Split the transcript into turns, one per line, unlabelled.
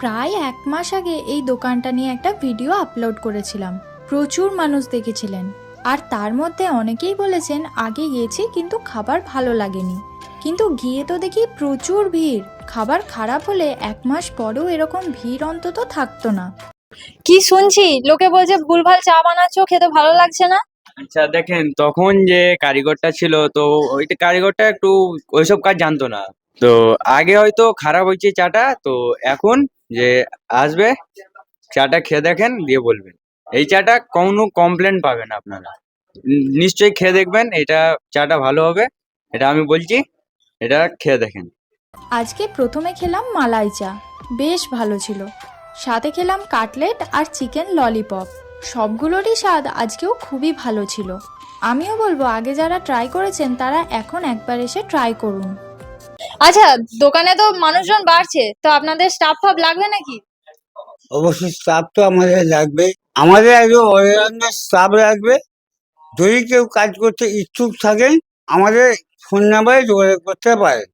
প্রায় এক মাস আগে এই দোকানটা নিয়ে একটা ভিডিও আপলোড করেছিলাম। প্রচুর মানুষ দেখেছিলেন। আর তার মধ্যে অনেকেই বলেছেন আগে গিয়েছি কিন্তু খাবার ভালো লাগেনি। কিন্তু গিয়ে তো দেখি প্রচুর ভিড়। খাবার খারাপ হলে এক মাস পরেও এরকম ভিড় অন্তত থাকতো না।
কি শুনছি? লোকে বলছে ভুলভাল চা বানাচ্ছো খেতে ভালো লাগছে না?
আচ্ছা দেখেন তখন যে কারিগরটা ছিল তো ওইটা কারিগরটা একটু ওইসব কাজ জানতো না। তো আগে হয়তো খারাপ হয়েছে চাটা, তো এখন যে আসবে, চাটা খেয়ে দেখেন, দিয়ে বলবেন। এই চাটা কোনো কমপ্লেন পাবেন আপনারা। নিশ্চয়ই খেয়ে দেখবেন, এটা চাটা ভালো হবে, এটা আমি বলছি, এটা খেয়ে দেখেন।
আজকে প্রথমে খেলাম মালাই চা, বেশ ভালো ছিল। সাথে খেলাম কাটলেট আর চিকেন ললিপপ। সবগুলোরই স্বাদ আজকেও খুবই ভালো ছিল। আমিও বলব, আগে যারা ট্রাই করেছেন, তারা এখন একবার এসে ট্রাই করুন।
আচ্ছা দোকানে তো মানুষজন বাড়ছে, তো আপনাদের স্টাফ ফাফ লাগবে নাকি?
অবশ্যই স্টাফ তো আমাদের লাগবে। আমাদের একজন অলরাউন্ডার স্টাফ লাগবে। যদি কেউ কাজ করতে ইচ্ছুক থাকেন, আমাদের ফোন নাম্বারে যোগাযোগ করতে পারেন।